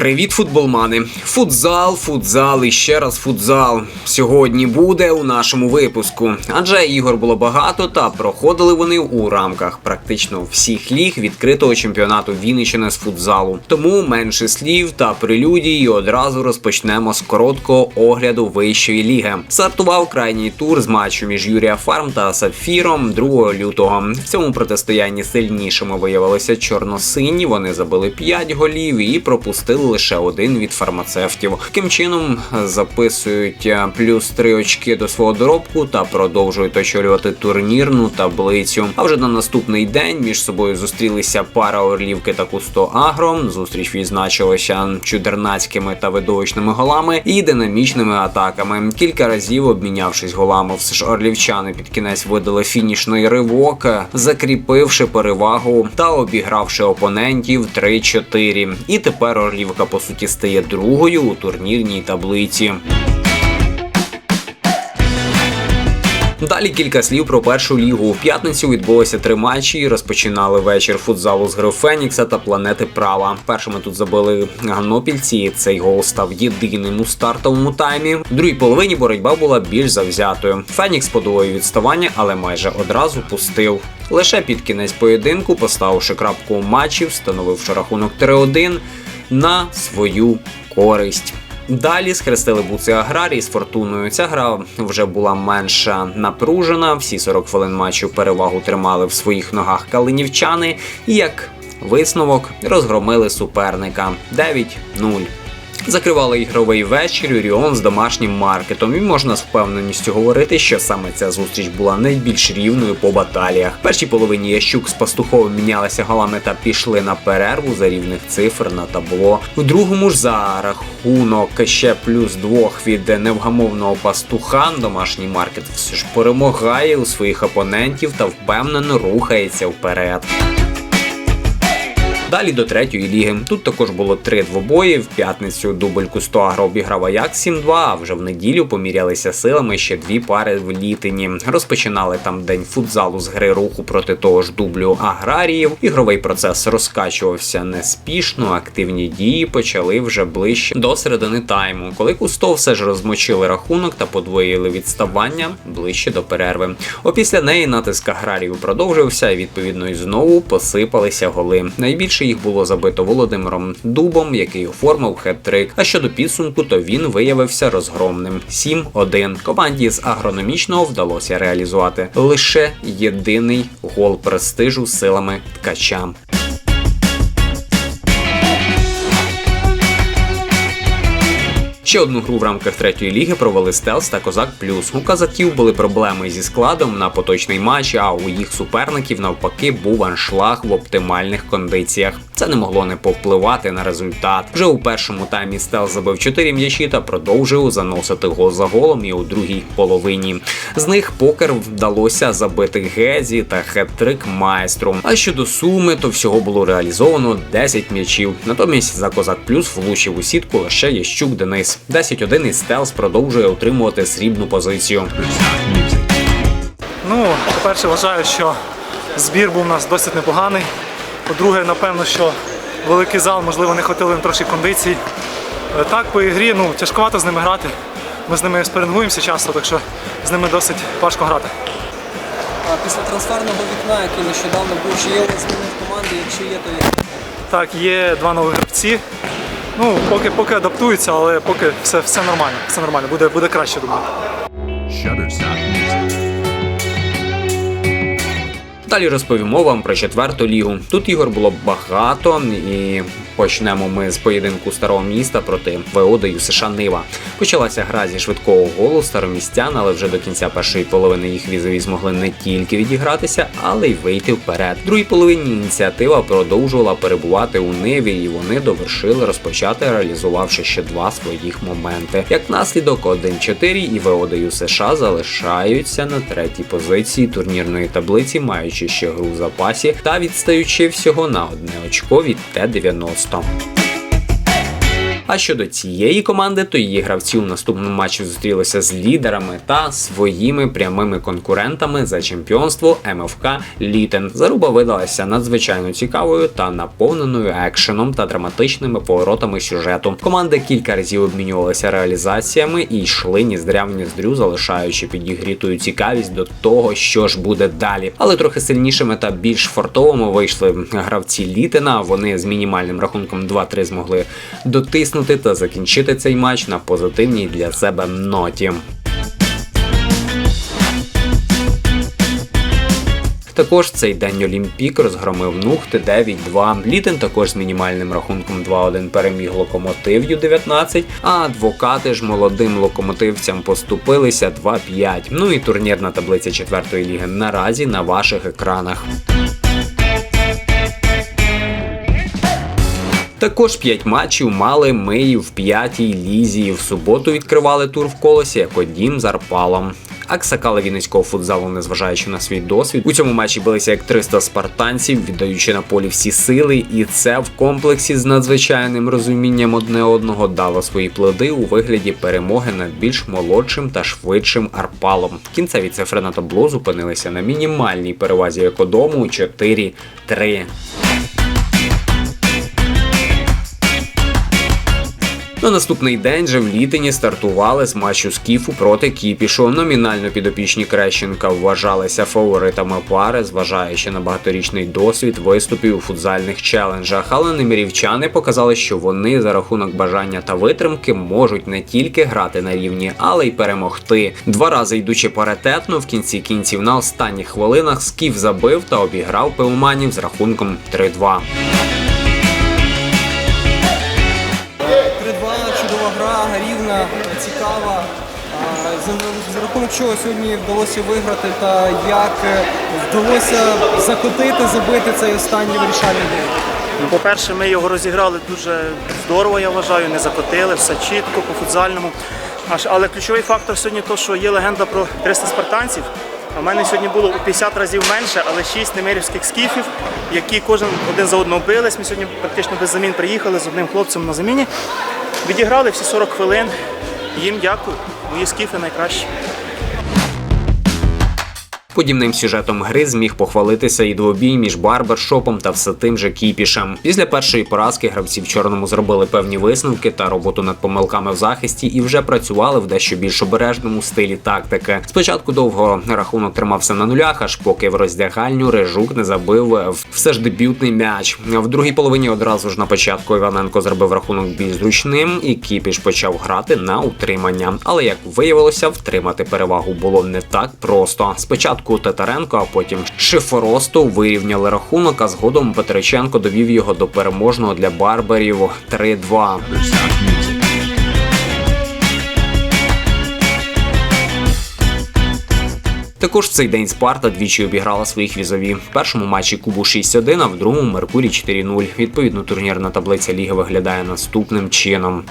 Привіт, футболмани! Футзал, футзал і ще раз футзал. Сьогодні буде у нашому випуску. Адже ігор було багато, та проходили вони у рамках практично всіх ліг відкритого чемпіонату Вінниччини з футзалу. Тому менше слів та прелюдій і одразу розпочнемо з короткого огляду вищої ліги. Стартував крайній тур з матчу між Юрія Фарм та Сапфіром 2 лютого. В цьому протистоянні сильнішими виявилися чорносині. Вони забили 5 голів і пропустили лише один від фармацевтів. Таким чином записують е, плюс 3 очки до свого доробку та продовжують очолювати турнірну таблицю. А вже на наступний день між собою зустрілися пара Орлівки та Кусто Агро. Зустріч відзначилася чудернацькими та видовищними голами і динамічними атаками. Кілька разів обмінявшись голами, все ж орлівчани під кінець видали фінішний ривок, закріпивши перевагу та обігравши опонентів 3-4. І тепер Орлівка по суті стає другою у турнірній таблиці. Далі кілька слів про першу лігу. В п'ятницю відбулося три матчі. і Розпочинали вечір футзалу з гри Фенікса та планети Права. Першими тут забили ганопільці. Цей гол став єдиним у стартовому таймі. В другій половині боротьба була більш завзятою. Фенікс подвоїв відставання, але майже одразу пустив. Лише під кінець поєдинку, поставивши крапку у матчі, встановивши рахунок 3-1 на свою користь. Далі схрестили буци аграрії з фортуною. Ця гра вже була менша напружена. Всі 40 хвилин матчу перевагу тримали в своїх ногах калинівчани. І як висновок розгромили суперника 9-0. Закривали ігровий вечір Оріон з домашнім маркетом, і можна з впевненістю говорити, що саме ця зустріч була найбільш рівною по баталіях. В першій половині Ящук з Пастуховим мінялися голами та пішли на перерву за рівних цифр на табло. В другому ж за рахунок ще плюс двох від невгамовного пастуха домашній маркет все ж перемагає у своїх опонентів та впевнено рухається вперед. Далі до третьої ліги. Тут також було три двобої. В п'ятницю дубль Кустоагро обіграв Аякс 7-2, а вже в неділю помірялися силами ще дві пари в літині. Розпочинали там день футзалу з гри руху проти того ж дублю аграріїв. Ігровий процес розкачувався неспішно, активні дії почали вже ближче до середини тайму, коли Кусто все ж розмочили рахунок та подвоїли відставання ближче до перерви. Опісля неї натиск аграріїв продовжився і відповідно і знову посипалися голи. Найбільше їх було забито Володимиром Дубом, який оформив хет-трик. А щодо підсумку, то він виявився розгромним. 7-1. Команді з агрономічного вдалося реалізувати лише єдиний гол престижу силами ткача. Ще одну гру в рамках третьої ліги провели Стелс та Козак Плюс. У казаків були проблеми зі складом на поточний матч, а у їх суперників навпаки був аншлаг в оптимальних кондиціях. Це не могло не повпливати на результат. Вже у першому таймі Стелс забив 4 м'ячі та продовжив заносити гол за голом і у другій половині. З них покер вдалося забити Гезі та хет-трик майстру. А щодо суми, то всього було реалізовано 10 м'ячів. Натомість за Козак Плюс влучив у сітку лише Ящук Денис. 10-1 і Стелс продовжує отримувати срібну позицію. Ну, по-перше, вважаю, що збір був у нас досить непоганий. По-друге, напевно, що великий зал, можливо, не хватило їм трошки кондицій. Е, Так, по ігрі, ну, тяжковато з ними грати. Ми з ними спарингуємося часто, так що з ними досить важко грати. А після трансферного вікна, який нещодавно був, чи є у вас зміни в команді? Якщо є, то є. Так, є два нові гравці. Ну, поки, поки адаптуються, але поки все, все нормально. Все нормально, буде, буде краще, думаю. Далі розповімо вам про четверту лігу. Тут ігор було багато, і почнемо ми з поєдинку старого міста проти Веодою США Нива. Почалася гра зі швидкого голу старомістян, але вже до кінця першої половини їх візові змогли не тільки відігратися, але й вийти вперед. В другій половині ініціатива продовжувала перебувати у Ниві, і вони довершили розпочати, реалізувавши ще два своїх моменти. Як наслідок 1-4 і Веодою США залишаються на третій позиції турнірної таблиці, маючи ще гру в запасі та відстаючи всього на одне очко від Т-90. Tom. А щодо цієї команди, то її гравці у наступному матчі зустрілися з лідерами та своїми прямими конкурентами за чемпіонство МФК Літен. Заруба видалася надзвичайно цікавою та наповненою екшеном та драматичними поворотами сюжету. Команди кілька разів обмінювалися реалізаціями і йшли ніздря в ніздрю, залишаючи підігрітою цікавість до того, що ж буде далі. Але трохи сильнішими та більш фортовими вийшли гравці Літена. Вони з мінімальним рахунком 2-3 змогли дотиснути та закінчити цей матч на позитивній для себе ноті. Також цей день Олімпік розгромив Нухти 9-2. Літен також з мінімальним рахунком 2-1 переміг локомотив Ю-19, а адвокати ж молодим локомотивцям поступилися 2-5. Ну і турнірна таблиця четвертої ліги наразі на ваших екранах. Також 5 матчів мали ми в п'ятій лізі. В суботу відкривали тур в колесі як одім з Арпалом. Аксакали Вінницького футзалу, незважаючи на свій досвід, у цьому матчі билися як 300 спартанців, віддаючи на полі всі сили, і це в комплексі з надзвичайним розумінням одне одного дало свої плоди у вигляді перемоги над більш молодшим та швидшим арпалом. Кінцеві цифри на табло зупинилися на мінімальній перевазі екодому 4-3. На наступний день же в Літині стартували з матчу Скіфу проти Кіпішу. Номінально підопічні Крещенка вважалися фаворитами пари, зважаючи на багаторічний досвід виступів у футзальних челенджах. Але немірівчани показали, що вони за рахунок бажання та витримки можуть не тільки грати на рівні, але й перемогти. Два рази йдучи паритетно, в кінці кінців на останніх хвилинах Скіф забив та обіграв пеуманів з рахунком 3-2. За, рахунок чого сьогодні вдалося виграти та як е, вдалося закотити, забити цей останній вирішальний бій. Ну, По-перше, ми його розіграли дуже здорово, я вважаю, не закотили, все чітко по футзальному. Але ключовий фактор сьогодні то, що є легенда про 300 спартанців. А в мене сьогодні було у 50 разів менше, але 6 немирівських скіфів, які кожен один за одного бились. Ми сьогодні практично без замін приїхали з одним хлопцем на заміні. Відіграли всі 40 хвилин. Їм дякую. Мої скіфи найкращі. Подібним сюжетом гри зміг похвалитися і двобій між барбершопом та все тим же кіпішем. Після першої поразки гравці в чорному зробили певні висновки та роботу над помилками в захисті і вже працювали в дещо більш обережному стилі тактики. Спочатку довго рахунок тримався на нулях, аж поки в роздягальню Режук не забив все ж дебютний м'яч. В другій половині одразу ж на початку Іваненко зробив рахунок більш зручним, і кіпіш почав грати на утримання. Але як виявилося, втримати перевагу було не так просто. Спочатку Татаренко, а потім Шифоростов вирівняли рахунок, а згодом Петриченко довів його до переможного для барберів 3-2. Також цей день Спарта двічі обіграла своїх візові. В першому матчі Кубу 6-1, а в другому Меркурій 4-0. Відповідно, турнірна таблиця ліги виглядає наступним чином.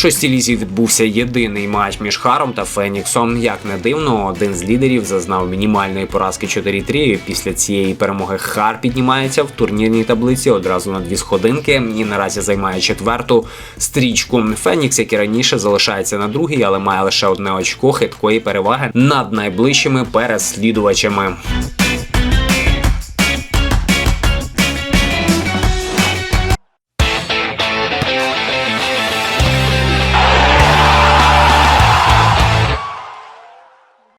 В шостій лізі відбувся єдиний матч між Харом та Феніксом. Як не дивно, один з лідерів зазнав мінімальної поразки 4-3. Після цієї перемоги Хар піднімається в турнірній таблиці одразу на дві сходинки і наразі займає четверту стрічку. Фенікс, як і раніше, залишається на другій, але має лише одне очко хиткої переваги над найближчими переслідувачами.